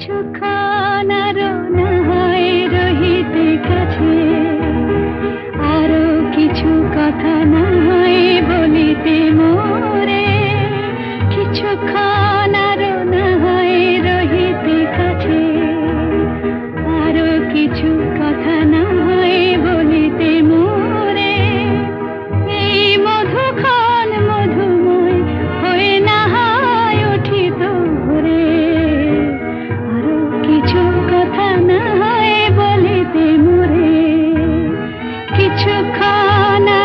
কিছু আরও নাহায় রহিতে কাছে। আরও কিছু কথা নাই বলিতে মোরে। কিছু আরও নাহায় রহিতে কাছে। আরও কিছু कुछ खाना